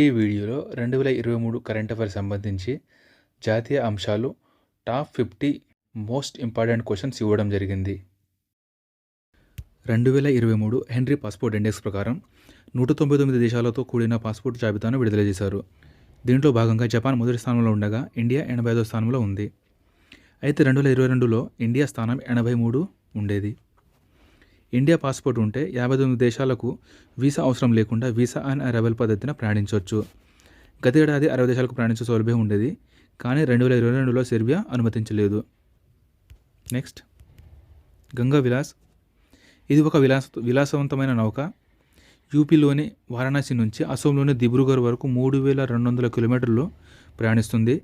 ఈ వీడియోలో రెండు వేల ఇరవై మూడు కరెంట్ అఫైర్ సంబంధించి జాతీయ అంశాలు top fifty most important questions ఇవ్వడం జరిగింది. రెండు వేల ఇరవై మూడు హెన్రీ పాస్పోర్ట్ ఇండెక్స్ ప్రకారం నూట తొంభై తొమ్మిది దేశాలతో కూడిన పాస్పోర్ట్ జాబితాను విడుదల చేశారు. దీంట్లో భాగంగా జపాన్ మొదటి స్థానంలో ఉండగా ఇండియా ఎనభై ఐదో స్థానంలో ఉంది. అయితే రెండు వేల ఇరవై రెండులో ఇండియా స్థానం ఎనభై మూడు ఉండేది. ఇండియా పాస్పోర్ట్ ఉంటే యాభై తొమ్మిది దేశాలకు వీసా అవసరం లేకుండా వీసా అండ్ అరైవల్ పద్ధతిన ప్రయాణించవచ్చు. గత ఏడాది అరవై దేశాలకు ప్రయాణించే సౌలభ్యం ఉండేది కానీ రెండు వేల ఇరవై రెండులో సెర్బియా అనుమతించలేదు. నెక్స్ట్ గంగా విలాస్. ఇది ఒక విలాస విలాసవంతమైన నౌక. యూపీలోని వారణాసి నుంచి అసోంలోని దిబ్రూగర్ వరకు మూడు వేల రెండు వందల కిలోమీటర్లు ప్రయాణిస్తుంది.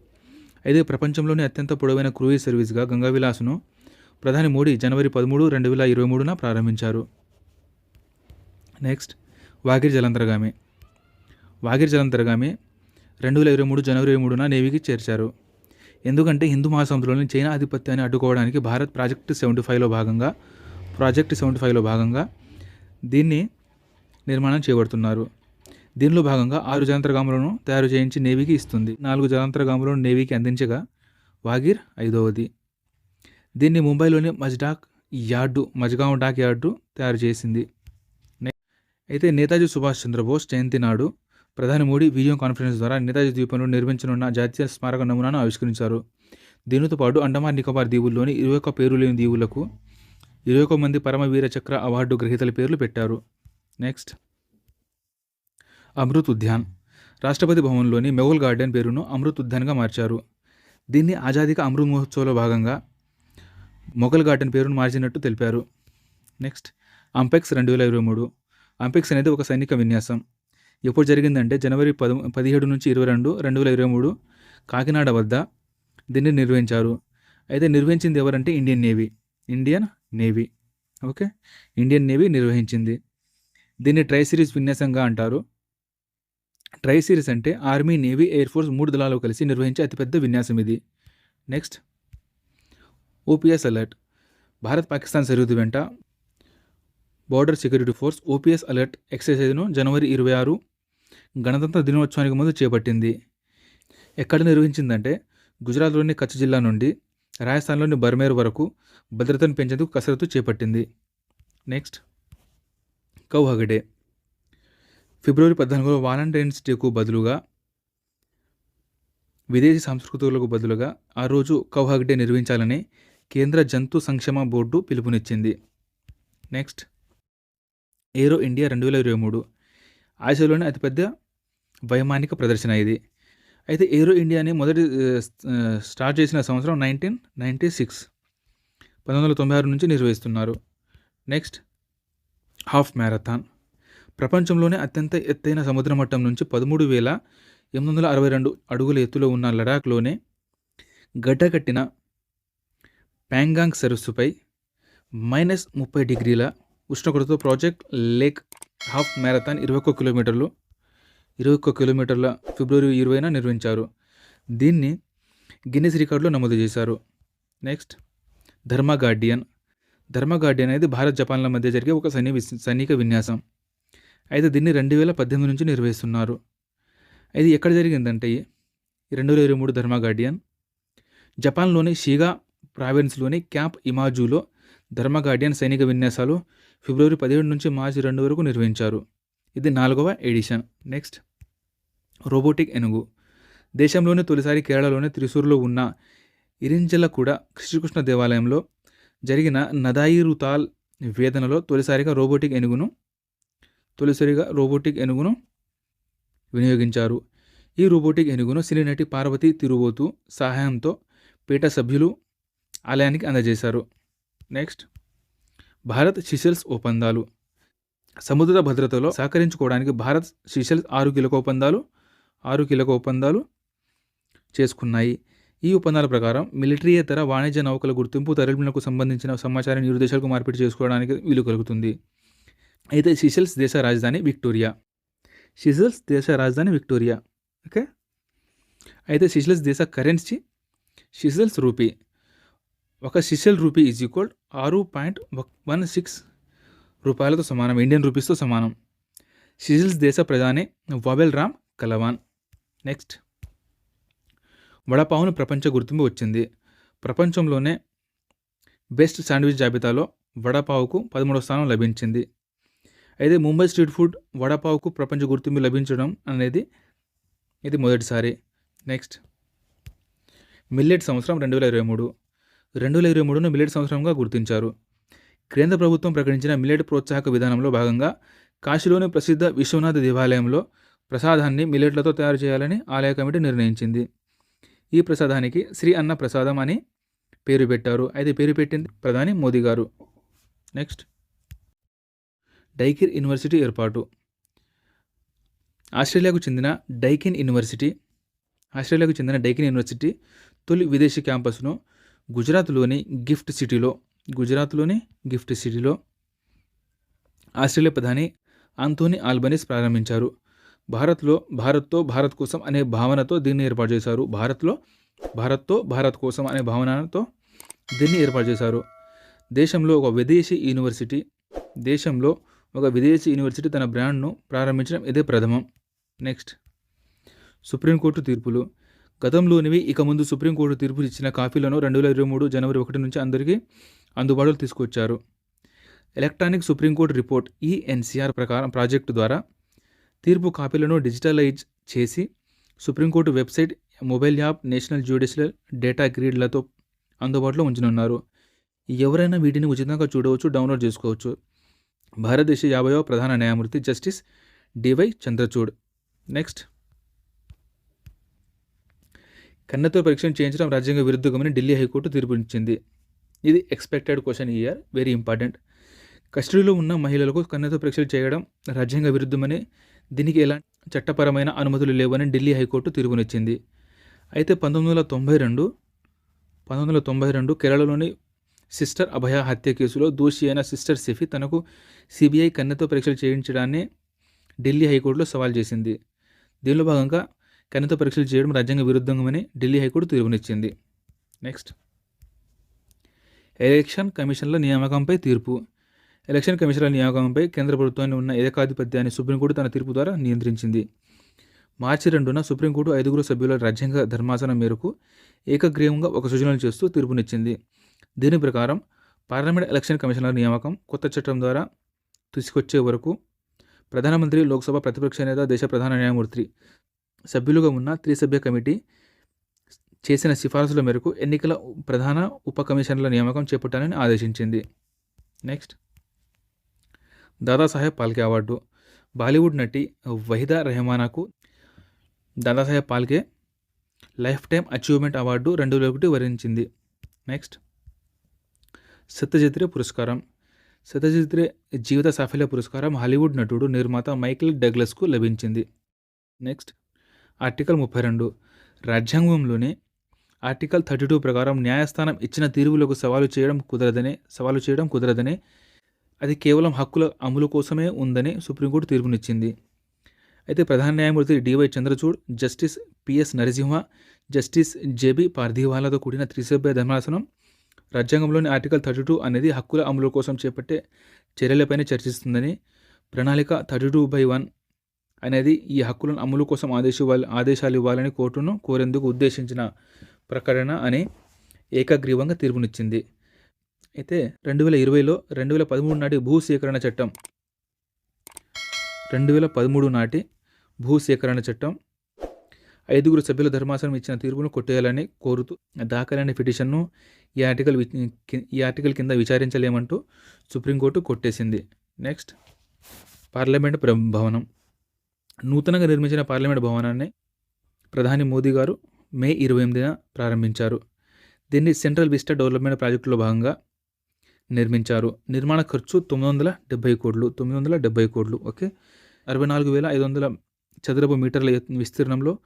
అయితే ప్రపంచంలోని అత్యంత పొడవైన క్రూయిజ్ సర్వీస్గా గంగా విలాస్ను ప్రధాని మోడీ జనవరి పదమూడు రెండు వేల ఇరవై మూడున ప్రారంభించారు. నెక్స్ట్ వాగిర్ జలంతర్గామి. వాగిర్ జలంతర్గామి రెండు వేల ఇరవై మూడు జనవరి ఇరవై మూడున నేవీకి చేర్చారు. ఎందుకంటే హిందూ మహాసముద్రంలోని చైనా ఆధిపత్యాన్ని అడ్డుకోవడానికి భారత్ ప్రాజెక్ట్ సెవెంటీ ఫైవ్లో భాగంగా ప్రాజెక్ట్ సెవెంటీ ఫైవ్లో భాగంగా దీన్ని నిర్మాణం చేపడుతున్నారు దీనిలో భాగంగా ఆరు జలంతర్గాములను తయారు చేయించి నేవీకి ఇస్తుంది. నాలుగు జలంతర్గాములను నేవీకి అందించగా వాగిర్ ఐదవది. దీన్ని ముంబైలోని మజ్డాక్ యార్డు మజ్గావ్ డాక్ యార్డు తయారు చేసింది. అయితే నేతాజీ సుభాష్ చంద్రబోస్ జయంతి నాడు ప్రధాని మోడీ వీడియో కాన్ఫరెన్స్ ద్వారా నేతాజీ ద్వీపంలో నిర్మించనున్న జాతీయ స్మారక నమూనాను ఆవిష్కరించారు. దీనితో పాటు అండమాన్ నికోబార్ దీవుల్లోని ఇరవై ఒక్క పేరు లేని దీవులకు ఇరవై ఒక్క మంది పరమవీర చక్ర అవార్డు గ్రహీతల పేర్లు పెట్టారు. నెక్స్ట్. అమృత్ ఉద్యాన్. రాష్ట్రపతి భవన్లోని మెహుల్ గార్డెన్ పేరును అమృత్ ఉద్యాన్గా మార్చారు. దీన్ని ఆజాదీక అమృత్ మహోత్సవంలో భాగంగా మొఘల్ గార్డెన్ పేరును మార్చినట్టు తెలిపారు. నెక్స్ట్ అంపెక్స్ రెండు వేల ఇరవై మూడు. అంపెక్స్ అనేది ఒక సైనిక విన్యాసం. ఎప్పుడు జరిగిందంటే జనవరి పద పదిహేడు నుంచి ఇరవై రెండు రెండు వేల ఇరవై మూడు కాకినాడ వద్ద దీన్ని నిర్వహించారు. అయితే నిర్వహించింది ఎవరంటే Indian navy. Indian navy. Okay? Indian navy నిర్వహించింది. దీన్ని ట్రై సిరీస్ విన్యాసంగా అంటారు. ట్రై సిరీస్ అంటే ఆర్మీ నేవీ ఎయిర్ ఫోర్స్ మూడు దళాలు కలిసి నిర్వహించే అతిపెద్ద విన్యాసం ఇది. Next ops alert. Bharat Pakistan సరిహద్దు వెంట border security force ops alert ఎక్సర్సైజ్ను జనవరి ఇరవై ఆరు గణతంత్ర దినోత్సవానికి ముందు చేపట్టింది. ఎక్కడ నిర్వహించిందంటే గుజరాత్లోని కచ్ జిల్లా నుండి రాజస్థాన్లోని బర్మేర్ వరకు భద్రతను పెంచేందుకు కసరత్తు చేపట్టింది. నెక్స్ట్ కౌహగడే ఫిబ్రవరి పద్నాలుగులో వాలంటైన్స్ డేకు బదులుగా విదేశీ సంస్కృతులకు బదులుగా ఆ రోజు కౌహగ్ డే నిర్వహించాలని కేంద్ర జంతు సంక్షేమ బోర్డు పిలుపునిచ్చింది. నెక్స్ట్. ఏరో ఇండియా రెండు వేల ఇరవై మూడు. ఆసియాలోనే అతిపెద్ద వైమానిక ప్రదర్శన ఇది. అయితే ఏరో ఇండియాని మొదటి స్టార్ట్ చేసిన సంవత్సరం నైన్టీన్ నైంటీ సిక్స్. పంతొమ్మిది వందల తొంభై ఆరు నుంచి నిర్వహిస్తున్నారు. నెక్స్ట్. Half marathon. ప్రపంచంలోనే అత్యంత ఎత్తైన సముద్ర మట్టం నుంచి పదమూడు వేల ఎనిమిది వందల అరవై రెండు అడుగుల ఎత్తులో ఉన్న లడాఖ్లోనే గడ్డకట్టిన ప్యాంగాంగ్ సరస్సుపై మైనస్ ముప్పై డిగ్రీల ఉష్ణోగ్రతతో ప్రాజెక్ట్ లేక్ హాఫ్ మ్యారథాన్ ఇరవై ఒక్క కిలోమీటర్లు ఇరవై ఒక్క కిలోమీటర్ల ఫిబ్రవరి ఇరవైన నిర్వహించారు. దీన్ని గిన్నెస్ రికార్డులో నమోదు చేశారు. నెక్స్ట్ ధర్మ గార్డియన్. ధర్మ గార్డియన్ అనేది భారత్ జపాన్ల మధ్య జరిగే ఒక సైనిక సైనిక విన్యాసం. అయితే దీన్ని రెండు వేల పద్దెనిమిది నుంచి నిర్వహిస్తున్నారు. ఇది ఎక్కడ జరిగిందంటే రెండు వేల ఇరవై మూడు ధర్మ గార్డియన్ జపాన్లోని షీగా ప్రావిన్స్లోని క్యాంప్ ఇమాజులో ధర్మ గార్డియన్ సైనిక విన్యాసాలు ఫిబ్రవరి పదిహేడు నుంచి మార్చి రెండు వరకు నిర్వహించారు. ఇది నాలుగవ ఎడిషన్. నెక్స్ట్. రోబోటిక్ ఎనుగు దేశంలోని తొలిసారి కేరళలోని త్రిశూర్లో ఉన్న ఇరింజల కూడా శ్రీకృష్ణ దేవాలయంలో జరిగిన నదాయిరుతాల్ వేదనలో తొలిసారిగా రోబోటిక్ ఎనుగును తొలిసారిగా రోబోటిక్ ఎనుగును వినియోగించారు. ఈ రోబోటిక్ ఎనుగును సినీ నటి పార్వతి తిరువోతు సహాయంతో పీఠ సభ్యులు ఆలయానికి అందజేశారు. నెక్స్ట్ భారత్ సిషెల్స్ ఒప్పందాలు. సముద్ర భద్రతలో సహకరించుకోవడానికి భారత్ సిషెల్స్ ఆరు కీలక ఒప్పందాలు ఆరు కీలక ఒప్పందాలు చేసుకున్నాయి. ఈ ఒప్పందాల ప్రకారం మిలిటరీయేతర వాణిజ్య నౌకల గుర్తింపు తరలింపులకు సంబంధించిన సమాచారాన్ని ఇరు దేశాలకు మార్పిడి చేసుకోవడానికి వీలు కలుగుతుంది. అయితే సిషెల్స్ దేశ రాజధాని విక్టోరియా. సిషెల్స్ దేశ రాజధాని విక్టోరియా. ఓకే? అయితే సిషెల్స్ దేశ కరెన్సీ సిషెల్స్ రూపీ. ఒక సిసెల్ రూపీ ఈజ్ ఈక్వల్ ఆరు పాయింట్ వన్ సిక్స్ రూపాయలతో సమానం ఇండియన్ రూపీస్తో సమానం. సిజిల్స్ దేశ ప్రధాని వబెల్ రామ్ కలవాన్. నెక్స్ట్ వడపావును ప్రపంచ గుర్తింపు వచ్చింది. ప్రపంచంలోనే బెస్ట్ శాండ్విచ్ జాబితాలో వడపావుకు పదమూడవ స్థానం లభించింది. అయితే ముంబై స్ట్రీట్ ఫుడ్ వడపావుకు ప్రపంచ గుర్తింపు లభించడం అనేది ఇది మొదటిసారి. నెక్స్ట్ మిల్లెట్ సంవత్సరం రెండు వేల ఇరవై మూడు. రెండు వేల ఇరవై మూడును మిల్లెట్ సంవత్సరంగా గుర్తించారు. కేంద్ర ప్రభుత్వం ప్రకటించిన మిల్లెట్ ప్రోత్సాహక విధానంలో భాగంగా కాశీలోని ప్రసిద్ధ విశ్వనాథ దేవాలయంలో ప్రసాదాన్ని మిల్లెట్లతో తయారు చేయాలని ఆలయ కమిటీ నిర్ణయించింది. ఈ ప్రసాదానికి శ్రీ అన్న ప్రసాదం అని పేరు పెట్టారు. అయితే పేరు పెట్టింది ప్రధాని మోదీ గారు. నెక్స్ట్. డైకిర్ యూనివర్సిటీ ఏర్పాటు. ఆస్ట్రేలియాకు చెందిన డైకిన్ యూనివర్సిటీ ఆస్ట్రేలియాకు చెందిన డైకిన్ యూనివర్సిటీ తొలి విదేశీ క్యాంపస్ను గుజరాత్లోని గిఫ్ట్ సిటీలో గుజరాత్లోని గిఫ్ట్ సిటీలో ఆస్ట్రేలియా ప్రధాని ఆంథోనీ ఆల్బనీస్ ప్రారంభించారు. భారత్లో భారత్తో భారత్ కోసం అనే భావనతో దీన్ని ఏర్పాటు చేశారు. భారత్లో భారత్తో భారత్ కోసం అనే భావనతో దీన్ని ఏర్పాటు చేశారు. దేశంలో ఒక విదేశీ యూనివర్సిటీ దేశంలో ఒక విదేశీ యూనివర్సిటీ తన బ్రాండ్ను ప్రారంభించడం ఇదే ప్రథమం. నెక్స్ట్. సుప్రీంకోర్టు తీర్పులు. గతంలోనివి ఇక ముందు సుప్రీంకోర్టు తీర్పు ఇచ్చిన కాపీలను రెండు వేల ఇరవై మూడు జనవరి ఒకటి నుంచి అందరికీ అందుబాటులో తీసుకొచ్చారు. ఎలక్ట్రానిక్ సుప్రీంకోర్టు రిపోర్ట్ ఈఎన్సిఆర్ ప్రకారం ప్రాజెక్టు ద్వారా తీర్పు కాపీలను డిజిటలైజ్ చేసి supreme court website mobile app national judicial data గ్రీడ్లతో అందుబాటులో ఉంచనున్నారు. ఎవరైనా వీటిని ఉచితంగా చూడవచ్చు డౌన్లోడ్ చేసుకోవచ్చు. భారతదేశ యాభైవ ప్రధాన న్యాయమూర్తి జస్టిస్ డివై చంద్రచూడ్. నెక్స్ట్. కన్నెతో పరీక్షను చేయించడం రాజ్యాంగ విరుద్ధమని ఢిల్లీ హైకోర్టు తీర్పునిచ్చింది. ఇది expected question year very important కస్టడీలో ఉన్న మహిళలకు కన్నెతో పరీక్షలు చేయడం రాజ్యాంగ విరుద్ధమని దీనికి ఎలాంటి చట్టపరమైన అనుమతులు లేవని ఢిల్లీ హైకోర్టు తీర్పునిచ్చింది. అయితే పంతొమ్మిది వందల తొంభై రెండు పంతొమ్మిది వందల తొంభై రెండు కేరళలోని సిస్టర్ అభయ హత్య కేసులో దోషి అయిన సిస్టర్ సిఫి తనకు సిబిఐ కన్నెతో పరీక్షలు చేయించడాన్ని ఢిల్లీ హైకోర్టులో సవాల్ చేసింది. దీనిలో భాగంగా కన్నెతో పరీక్షలు చేయడం రాజ్యాంగ విరుద్ధమని ఢిల్లీ హైకోర్టు తీర్పునిచ్చింది. నెక్స్ట్ ఎలక్షన్ కమిషన్ల నియామకంపై తీర్పు. ఎలక్షన్ కమిషన్ల నియామకంపై కేంద్ర ప్రభుత్వాన్ని ఉన్న ఏకాధిపత్యాన్ని సుప్రీంకోర్టు తన తీర్పు ద్వారా నియంత్రించింది. మార్చి రెండున సుప్రీంకోర్టు ఐదుగురు సభ్యుల రాజ్యాంగ ధర్మాసనం మేరకు ఏకగ్రీవంగా ఒక సూచనలు చేస్తూ తీర్పునిచ్చింది. దీని ప్రకారం పార్లమెంట్ ఎలక్షన్ కమిషనర్ నియామకం కొత్త చట్టం ద్వారా తీసుకొచ్చే వరకు ప్రధానమంత్రి లోక్సభ ప్రతిపక్ష నేత దేశ ప్రధాన న్యాయమూర్తి సభ్యులుగా ఉన్న త్రిసభ్య కమిటీ చేసిన సిఫారసుల మేరకు ఎన్నికల ప్రధాన ఉప కమిషనర్ల నియామకం చేపట్టాలని ఆదేశించింది. Next. Dadasaheb Phalke award. Bollywood నటి Waheeda రెహమానాకు Dadasaheb Phalke lifetime achievement award రెండు వేల ఒకటి వరించింది. నెక్స్ట్. సత్యజిత్రే పురస్కారం. సత్యజిత్రే జీవిత సాఫల్య పురస్కారం హాలీవుడ్ నటుడు నిర్మాత మైకిల్ డగ్లస్కు లభించింది. నెక్స్ట్. ఆర్టికల్ ముప్పై రెండు రాజ్యాంగంలోనే ఆర్టికల్ థర్టీ టూ ప్రకారం న్యాయస్థానం ఇచ్చిన తీర్పులకు సవాలు చేయడం కుదరదనే సవాలు చేయడం కుదరదని అది కేవలం హక్కుల అమలు కోసమే ఉందని సుప్రీంకోర్టు తీర్పునిచ్చింది. అయితే ప్రధాన న్యాయమూర్తి DY Chandrachud justice PS Narasimha justice JB పార్థివాలతో కూడిన త్రిసభ్య ధర్మాసనం రాజ్యాంగంలోని ఆర్టికల్ థర్టీ టూ అనేది హక్కుల అమలు కోసం చేపట్టే చర్యలపైన చర్చిస్తుందని ప్రణాళిక థర్టీ టూ బై వన్ అనేది ఈ హక్కులను అమలు కోసం ఆదేశివ్వాలి ఆదేశాలు ఇవ్వాలని కోర్టును కోరేందుకు ఉద్దేశించిన ప్రకటన అని ఏకగ్రీవంగా తీర్పునిచ్చింది. అయితే రెండు వేల ఇరవైలో రెండు వేల పదమూడు నాటి భూ సేకరణ చట్టం రెండు వేల పదమూడు నాటి భూ సేకరణ చట్టం ఐదుగురు సభ్యుల ధర్మాసనం ఇచ్చిన తీర్పును కొట్టేయాలని కోరుతూ దాఖలైన పిటిషన్ను ఈ ఆర్టికల్ ఈ ఆర్టికల్ కింద విచారించలేమంటూ సుప్రీంకోర్టు కొట్టేసింది. నెక్స్ట్ పార్లమెంట్ భవనం నూతనంగా నిర్మించిన పార్లమెంట్ భవనాన్ని ప్రధాని మోదీ గారు మే ఇరవై ఎనిమిదిన ప్రారంభించారు. దీన్ని సెంట్రల్ విస్టా డెవలప్మెంట్ ప్రాజెక్టులో భాగంగా నిర్మించారు. నిర్మాణ ఖర్చు తొమ్మిది వందల డెబ్బై కోట్లు తొమ్మిది వందల డెబ్బై కోట్లు ఓకే? అరవై నాలుగు వేల ఐదు వందల చదరపు మీటర్ల ఎత్- విస్తీర్ణంలో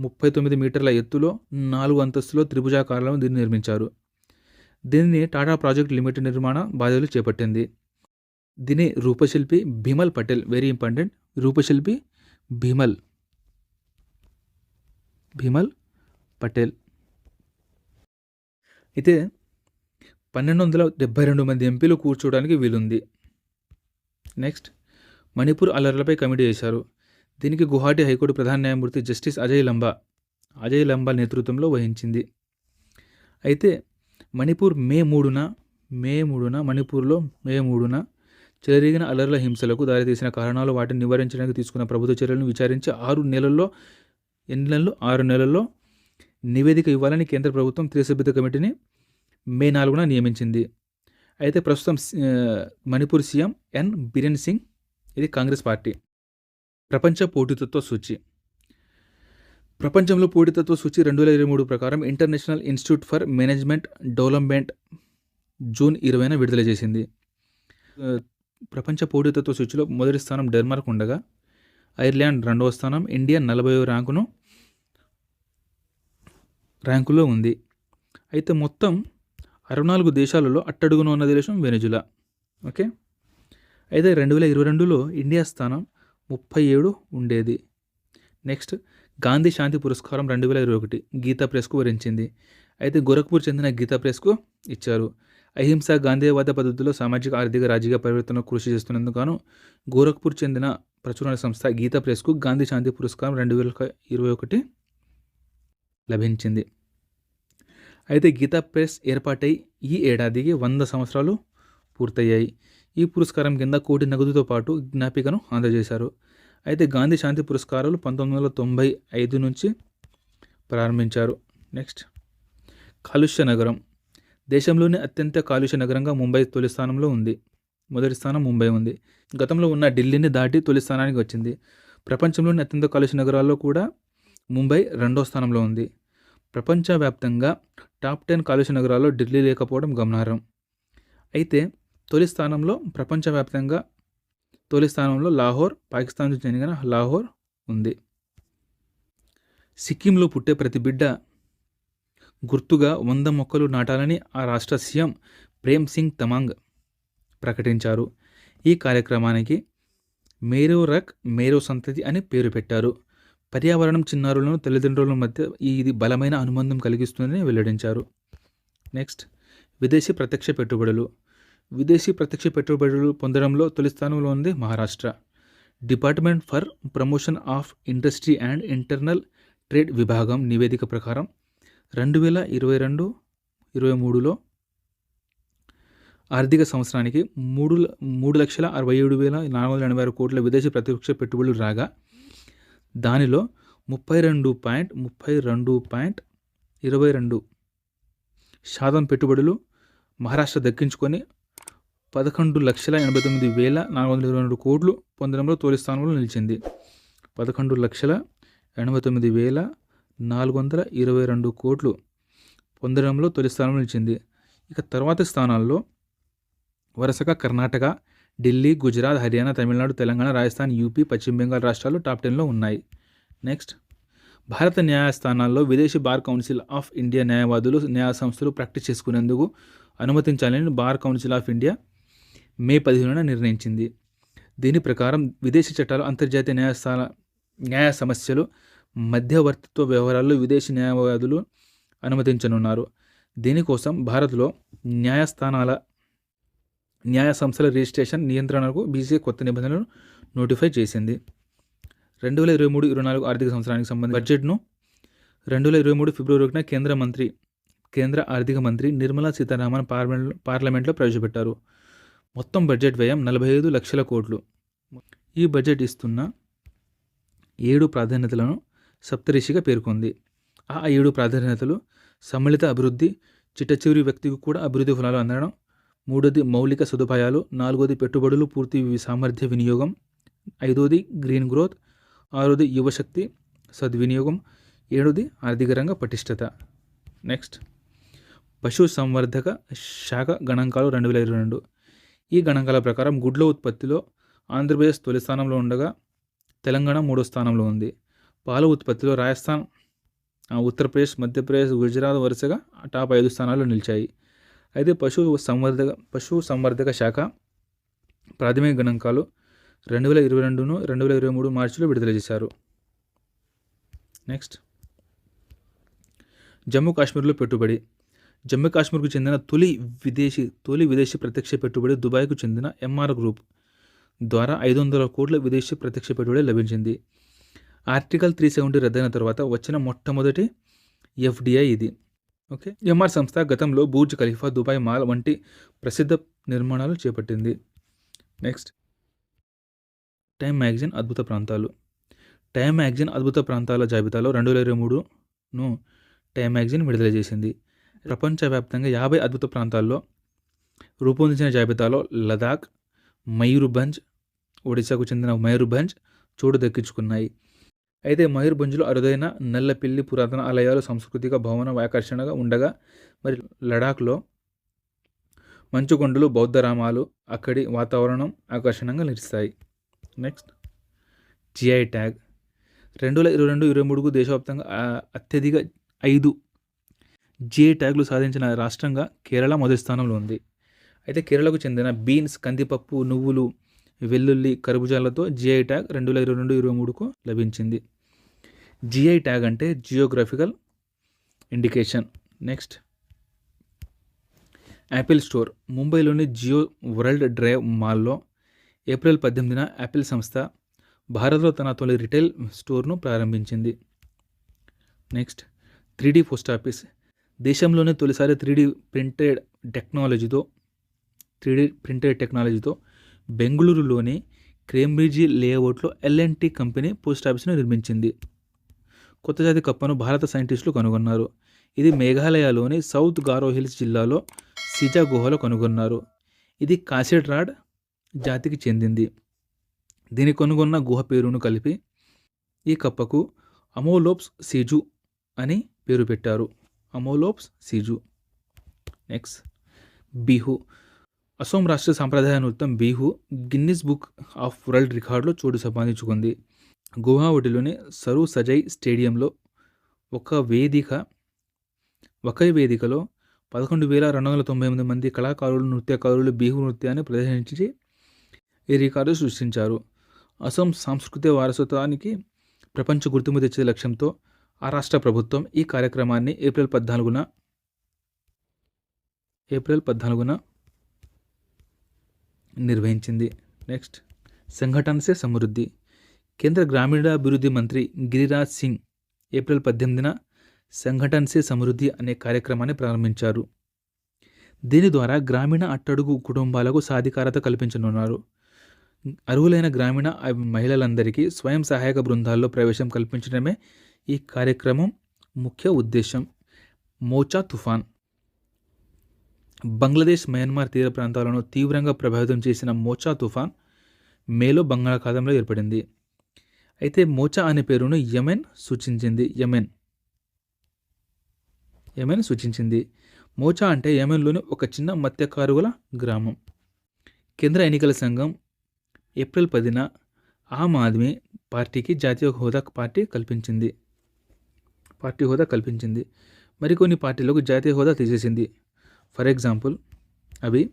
ముప్పై తొమ్మిది మీటర్ల ఎత్తులో నాలుగు అంతస్తులో త్రిభుజాకారంలో దీన్ని నిర్మించారు. దీనిని టాటా ప్రాజెక్ట్ లిమిటెడ్ నిర్మాణ బాధ్యతలు చేపట్టింది. దీని రూపశిల్పి భీమల్ పటేల్ వెరీ ఇంపార్టెంట్ రూపశిల్పి భీమల్. భీమల్ పటేల్. అయితే పన్నెండు వందల డెబ్బై రెండు మంది ఎంపీలు కూర్చోవడానికి వీలుంది. నెక్స్ట్ మణిపూర్ అలర్లపై కమిటీ చేశారు దీనికి గుహాటీ హైకోర్టు ప్రధాన న్యాయమూర్తి జస్టిస్ అజయ్ లంబా అజయ్ లంబా నేతృత్వంలో వహించింది. అయితే మణిపూర్ మే మూడున మే మూడున మణిపూర్లో మే మూడున చెలరేగిన అల్లర్ల హింసలకు దారితీసిన కారణాలు వాటిని నివారించడానికి తీసుకున్న ప్రభుత్వ చర్యలను విచారించి ఆరు నెలల్లో ఎన్ని నెలలు ఆరు నెలల్లో నివేదిక ఇవ్వాలని కేంద్ర ప్రభుత్వం త్రిసభ్యత కమిటీని మే నాలుగున నియమించింది. అయితే ప్రస్తుతం మణిపూర్ సీఎం ఎన్ బిరెన్ సింగ్ ఇది కాంగ్రెస్ పార్టీ. ప్రపంచ పోటీతత్వ సూచి. ప్రపంచంలో పోటీతత్వ సూచి రెండు వేల ఇరవై మూడు ప్రకారం international institute for management development June ఇరవైన విడుదల చేసింది. ప్రపంచ పోటీతత్వ సూచిలో మొదటి స్థానం డెన్మార్క్ ఉండగా ఐర్లాండ్ రెండవ స్థానం ఇండియా నలభై ర్యాంకును ర్యాంకులో ఉంది. అయితే మొత్తం అరవై నాలుగు దేశాలలో అట్టడుగున ఉన్న దేశం వెనుజులా. ఓకే? అయితే రెండు వేల ఇరవై రెండులో ఇండియా స్థానం ముప్పై ఏడు ఉండేది. నెక్స్ట్ గాంధీ శాంతి పురస్కారం రెండు వేల ఇరవై ఒకటి గీతా ప్రెస్కు వరించింది. అయితే గోరఖ్పూర్ చెందిన గీతా ప్రెస్కు ఇచ్చారు. అహింస గాంధీవాద పద్ధతిలో సామాజిక ఆర్థిక రాజకీయ పరివర్తనకు కృషి చేస్తున్నందుకు గోరఖ్పూర్ చెందిన ప్రచురణ సంస్థ గీతా ప్రెస్కు గాంధీ శాంతి పురస్కారం రెండు వేల ఇరవై ఒకటి లభించింది. అయితే గీతా ప్రెస్ ఏర్పాటై ఈ ఏడాదికి వంద సంవత్సరాలు పూర్తయ్యాయి. ఈ పురస్కారం కింద కోటి నగదుతో పాటు జ్ఞాపికను అందజేశారు. అయితే గాంధీ శాంతి పురస్కారాలు పంతొమ్మిది వందల తొంభై ఐదు నుంచి ప్రారంభించారు. నెక్స్ట్. కాలుష్య నగరం. దేశంలోనే అత్యంత కాలుష్య నగరంగా ముంబై తొలి స్థానంలో ఉంది. మొదటి స్థానం ముంబై ఉంది. గతంలో ఉన్న ఢిల్లీని దాటి తొలి స్థానానికి వచ్చింది. ప్రపంచంలోని అత్యంత కాలుష్య నగరాల్లో కూడా ముంబై రెండో స్థానంలో ఉంది. ప్రపంచవ్యాప్తంగా టాప్ టెన్ కాలుష్య నగరాల్లో ఢిల్లీ లేకపోవడం గమనార్హం. అయితే తొలి స్థానంలో ప్రపంచవ్యాప్తంగా తొలి స్థానంలో లాహోర్ పాకిస్తాన్కు చెందిన లాహోర్ ఉంది. సిక్కింలో పుట్టే ప్రతి బిడ్డ గుర్తుగా వంద మొక్కలు నాటాలని ఆ రాష్ట్ర సీఎం ప్రేమ్ సింగ్ తమాంగ్ ప్రకటించారు. ఈ కార్యక్రమానికి మేరో రక్ మేరో సంతతి అని పేరు పెట్టారు. పర్యావరణం చిన్నారులను తల్లిదండ్రుల మధ్య ఇది బలమైన అనుబంధం కలిగిస్తుందని వెల్లడించారు. నెక్స్ట్ విదేశీ ప్రత్యక్ష పెట్టుబడులు. విదేశీ ప్రత్యక్ష పెట్టుబడులు పొందడంలో తొలి స్థానంలో ఉంది Maharashtra. Department for promotion of industry and internal trade విభాగం నివేదిక ప్రకారం రెండు వేల ఇరవై రెండు ఇరవై మూడులో ఆర్థిక సంవత్సరానికి మూడు మూడు లక్షల అరవై ఏడు వేల నాలుగు వందల ఎనభై ఆరు కోట్ల విదేశీ ప్రత్యక్ష పెట్టుబడులు రాగా దానిలో ముప్పై రెండు పాయింట్ ముప్పై రెండు పాయింట్ ఇరవై రెండు శాతం పెట్టుబడులు మహారాష్ట్ర దక్కించుకొని పదకొండు లక్షల ఎనభై తొమ్మిది వేల నాలుగు వందల ఇరవై రెండు కోట్లు పొందడంలో తొలి స్థానంలో నిలిచింది. పదకొండు లక్షల ఎనభై తొమ్మిది వేల నాలుగు వందల ఇరవై రెండు కోట్లు పొందడంలో తొలి స్థానంలో నిలిచింది. ఇక తర్వాతి స్థానాల్లో వరుసగా కర్ణాటక ఢిల్లీ గుజరాత్ హర్యానా తమిళనాడు తెలంగాణ రాజస్థాన్ యూపీ పశ్చిమ బెంగాల్ రాష్ట్రాలు టాప్ టెన్లో ఉన్నాయి. నెక్స్ట్ భారత న్యాయస్థానాల్లో విదేశీ బార్ కౌన్సిల్ ఆఫ్ ఇండియా న్యాయవాదులు న్యాయ సంస్థలు ప్రాక్టీస్ చేసుకునేందుకు అనుమతించాలని bar council of India May పదిహేనున నిర్ణయించింది. దీని ప్రకారం విదేశీ చట్టాలు అంతర్జాతీయ న్యాయస్థాన న్యాయ సమస్యలు మధ్యవర్తిత్వ వ్యవహారాల్లో విదేశీ న్యాయవాదులు అనుమతించనున్నారు. దీనికోసం భారత్లో న్యాయస్థానాల న్యాయ సంస్థల రిజిస్ట్రేషన్ నియంత్రణకు బీసీఏ కొత్త నిబంధనలను నోటిఫై చేసింది. రెండు వేల ఇరవై మూడు ఇరవై నాలుగు ఆర్థిక సంవత్సరానికి సంబంధించి బడ్జెట్ను రెండు వేల ఇరవై మూడు ఫిబ్రవరి ఒకటిన కేంద్ర మంత్రి కేంద్ర ఆర్థిక మంత్రి నిర్మలా సీతారామన్ పార్లమెంట్ పార్లమెంట్లో ప్రవేశపెట్టారు. మొత్తం బడ్జెట్ వ్యయం నలభై ఐదు లక్షల కోట్లు. ఈ బడ్జెట్ ఇస్తున్న ఏడు ప్రాధాన్యతలను సప్తరిషిగా పేర్కొంది. ఆ ఏడు ప్రాధాన్యతలు సమ్మిళిత అభివృద్ధి చిట్టచివరి వ్యక్తికి కూడా అభివృద్ధి ఫలాలు అందడం మూడోది మౌలిక సదుపాయాలు నాలుగోది పెట్టుబడులు పూర్తి వి- సామర్థ్య వినియోగం ఐదోది గ్రీన్ గ్రోత్ ఆరోది యువశక్తి సద్వినియోగం ఏడోది ఆర్థిక రంగ పటిష్టత. నెక్స్ట్ పశు సంవర్ధక శాఖ గణాంకాలు రెండు వేల ఇరవై రెండు. ఈ గణాంకాల ప్రకారం గుడ్ల ఉత్పత్తిలో ఆంధ్రప్రదేశ్ తొలి స్థానంలో ఉండగా తెలంగాణ మూడో స్థానంలో ఉంది. పాల ఉత్పత్తిలో రాజస్థాన్ ఆ, ఉత్తరప్రదేశ్ మధ్యప్రదేశ్ గుజరాత్ వరుసగా టాప్ ఐదు స్థానాల్లో నిలిచాయి. అయితే పశు సంవర్ధక పశు సంవర్ధక శాఖ ప్రాథమిక గణాంకాలు రెండు వేల ఇరవై రెండును రెండు వేల ఇరవై మూడు మార్చిలో విడుదల చేశారు. నెక్స్ట్. జమ్మూ కాశ్మీర్లో పెట్టుబడి. జమ్మూ కాశ్మీర్కు చెందిన తొలి విదేశీ తొలి విదేశీ ప్రత్యక్ష పెట్టుబడి దుబాయ్కు చెందిన ఎంఆర్ గ్రూప్ ద్వారా ఐదు వందల కోట్ల విదేశీ ప్రత్యక్ష పెట్టుబడి లభించింది. ఆర్టికల్ త్రీ సెవెంటీ రద్దయిన తర్వాత వచ్చిన మొట్టమొదటి ఎఫ్డిఐ ఇది. ఓకే? ఎంఆర్ సంస్థ గతంలో బూర్జ్ ఖలీఫా దుబాయ్ మాల్ వంటి ప్రసిద్ధ నిర్మాణాలు చేపట్టింది. నెక్స్ట్. టైమ్ మ్యాగజైన్ అద్భుత ప్రాంతాలు. టైమ్ మ్యాగజైన్ అద్భుత ప్రాంతాల జాబితాలో రెండు వేల ఇరవై మూడును టైమ్ మ్యాగజైన్ విడుదల చేసింది. ప్రపంచవ్యాప్తంగా యాభై అద్భుత ప్రాంతాల్లో రూపొందించిన జాబితాలో లదాఖ్ మయూర్భంజ్ ఒడిశాకు చెందిన మయూర్భంజ్ చోటు దక్కించుకున్నాయి. అయితే మయూర్భంజ్లో అరుదైన నల్లపిల్లి పురాతన ఆలయాలు సాంస్కృతిక భవన ఆకర్షణగా ఉండగా మరి లడాఖ్లో మంచుకొండలు బౌద్ధరామాలు అక్కడి వాతావరణం ఆకర్షణంగా నిలుస్తాయి. Next GI tag. రెండు వేల ఇరవై రెండు ఇరవై మూడుకు దేశవ్యాప్తంగా అత్యధిక ఐదు జిఐ ట్యాగ్లు సాధించిన రాష్ట్రంగా కేరళ మొదటి స్థానంలో ఉంది. అయితే కేరళకు చెందిన బీన్స్ కందిపప్పు నువ్వులు వెల్లుల్లి కర్బుజాలతో జిఐ ట్యాగ్ రెండు వేల ఇరవై రెండు ఇరవై మూడుకు లభించింది. జిఐ ట్యాగ్ అంటే geographical indication next Apple store ముంబైలోని జియో వరల్డ్ డ్రైవ్ మాల్లో ఏప్రిల్ పద్దెనిమిదిన యాపిల్ సంస్థ భారత్లో తన తొలి రిటైల్ స్టోర్ను ప్రారంభించింది. నెక్స్ట్ త్రీ పోస్ట్ ఆఫీస్ దేశంలోనే తొలిసారి త్రీ డీ ప్రింటెడ్ టెక్నాలజీతో త్రీ ప్రింటెడ్ టెక్నాలజీతో బెంగళూరులోని క్రేంబ్రిడ్జి లేఅవుట్లో ఎల్ఎన్టీ కంపెనీ పోస్ట్ ఆఫీస్ను నిర్మించింది. కొత్త జాతి కప్పను భారత సైంటిస్టులు కనుగొన్నారు. ఇది మేఘాలయలోని సౌత్ గారో హిల్స్ జిల్లాలో సిజా గుహలో కనుగొన్నారు. ఇది కాసిడ్రాడ్ జాతికి చెందింది. దీని కనుగొన్న గుహ పేరును కలిపి ఈ కప్పకు అమోలోప్స్ సీజు అని పేరు పెట్టారు. అమోలోప్స్ సీజు. నెక్స్ట్. బిహు. అసోం రాష్ట్ర సాంప్రదాయ నృత్యం Bihu. Guinness book of world రికార్డులో చోటు సంపాదించుకుంది. గువాహటిలోని సరు సజయ్ స్టేడియంలో ఒక వేదిక ఒకే వేదికలో పదకొండు వేల రెండు వందల తొంభై ఎనిమిది మంది కళాకారులు నృత్యకారులు బిహు నృత్యాన్ని ప్రదర్శించి ఈ రికార్డు సృష్టించారు. అసోం సాంస్కృతిక వారసత్వానికి ప్రపంచ గుర్తింపు తెచ్చే లక్ష్యంతో ఆ రాష్ట్ర ప్రభుత్వం ఈ కార్యక్రమాన్ని ఏప్రిల్ పద్నాలుగున ఏప్రిల్ పద్నాలుగున నిర్వహించింది. నెక్స్ట్ సంఘటనసే సమృద్ధి. కేంద్ర గ్రామీణాభివృద్ధి మంత్రి గిరిరాజ్ సింగ్ ఏప్రిల్ పద్దెనిమిదిన సంఘటన్ సే సమృద్ధి అనే కార్యక్రమాన్ని ప్రారంభించారు. దీని ద్వారా గ్రామీణ అట్టడుగు కుటుంబాలకు సాధికారత కల్పించనున్నారు. అర్హులైన గ్రామీణ మహిళలందరికీ స్వయం సహాయక బృందాల్లో ప్రవేశం కల్పించడమే ఈ కార్యక్రమం ముఖ్య ఉద్దేశం. మోచా తుఫాన్. బంగ్లాదేశ్ మయన్మార్ తీర ప్రాంతాలను తీవ్రంగా ప్రభావితం చేసిన మోచా తుఫాన్ మేలో బంగాళాఖాతంలో ఏర్పడింది. అయితే మోచా అనే పేరును యమెన్ సూచించింది. యమెన్. యమెన్ సూచించింది. మోచా అంటే యమెన్లోని ఒక చిన్న మత్స్యకారుల గ్రామం. కేంద్ర ఎన్నికల సంఘం ఏప్రిల్ పదిన ఆమ్ ఆద్మీ పార్టీకి జాతీయ హోదా పార్టీ కల్పించింది. పార్టీ హోదా కల్పించింది. మరికొన్ని పార్టీలకు జాతీయ హోదా తీసేసింది. ఫర్ ఎగ్జాంపుల్ అవి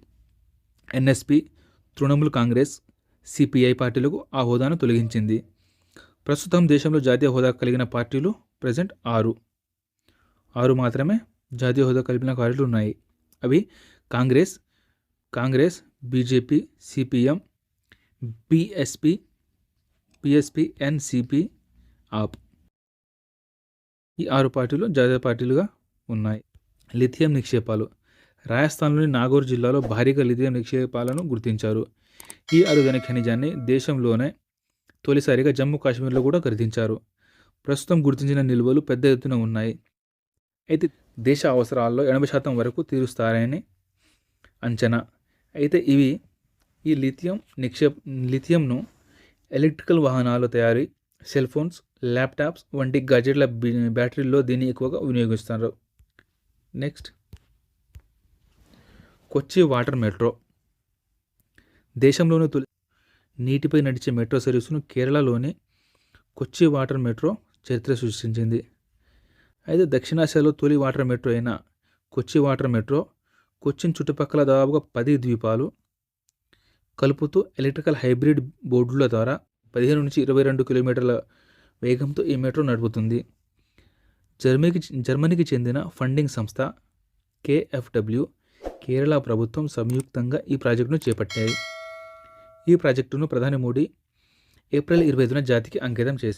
ఎన్ఎస్పి తృణమూల్ కాంగ్రెస్ సిపిఐ పార్టీలకు ఆ హోదాను తొలగించింది. ప్రస్తుతం దేశంలో జాతీయ హోదా కలిగిన పార్టీలు ప్రజెంట్ ఆరు. ఆరు మాత్రమే జాతీయ హోదా కలిపిన పార్టీలు ఉన్నాయి. అవి Congress Congress BJP CPM BSP PSP NCP AAP. ఈ ఆరు పార్టీలు జాతీయ పార్టీలుగా ఉన్నాయి. లిథియం నిక్షేపాలు. రాజస్థాన్లోని నాగోర్ జిల్లాలో భారీగా లిథియం నిక్షేపాలను గుర్తించారు. ఈ అరుదైన ఖనిజాన్ని దేశంలోనే తొలిసారిగా జమ్మూ కాశ్మీర్లో కూడా గుర్తించారు ప్రస్తుతం గుర్తించిన నిల్వలు పెద్ద ఎత్తున ఉన్నాయి. అయితే దేశ అవసరాల్లో ఎనభై శాతం వరకు తీరుస్తారని అంచనా. అయితే ఇవి ఈ లిథియం నిక్షేప్ లిథియంను ఎలక్ట్రికల్ వాహనాల తయారీ సెల్ ఫోన్స్ ల్యాప్టాప్స్ వంటి గజెట్ల బ్యాటరీల్లో దీన్ని ఎక్కువగా వినియోగిస్తారు. Next Kochi water metro. దేశంలోని తొలి నీటిపై నడిచే మెట్రో సర్వీసును కేరళలోని కొచ్చి వాటర్ మెట్రో చరిత్ర సృష్టించింది. అయితే దక్షిణాసియాలో తొలి వాటర్ మెట్రో అయిన కొచ్చి వాటర్ మెట్రో కొచ్చిన్ చుట్టుపక్కల దాదాపుగా పది ద్వీపాలు కలుపుతూ ఎలక్ట్రికల్ హైబ్రిడ్ బోర్డుల ద్వారా పదిహేను నుంచి ఇరవై రెండు కిలోమీటర్ల వేగంతో ఈ మెట్రో నడుపుతుంది. జర్మనీకి జర్మనీకి చెందిన ఫండింగ్ సంస్థ కేఎఫ్డబ్ల్యూ కేరళ ప్రభుత్వం సంయుక్తంగా ఈ ప్రాజెక్టును చేపట్టాయి. ఈ ప్రాజెక్టును ప్రధాని మోడీ ఏప్రిల్ ఇరవై ఐదున జాతికి అంకితం చేశారు.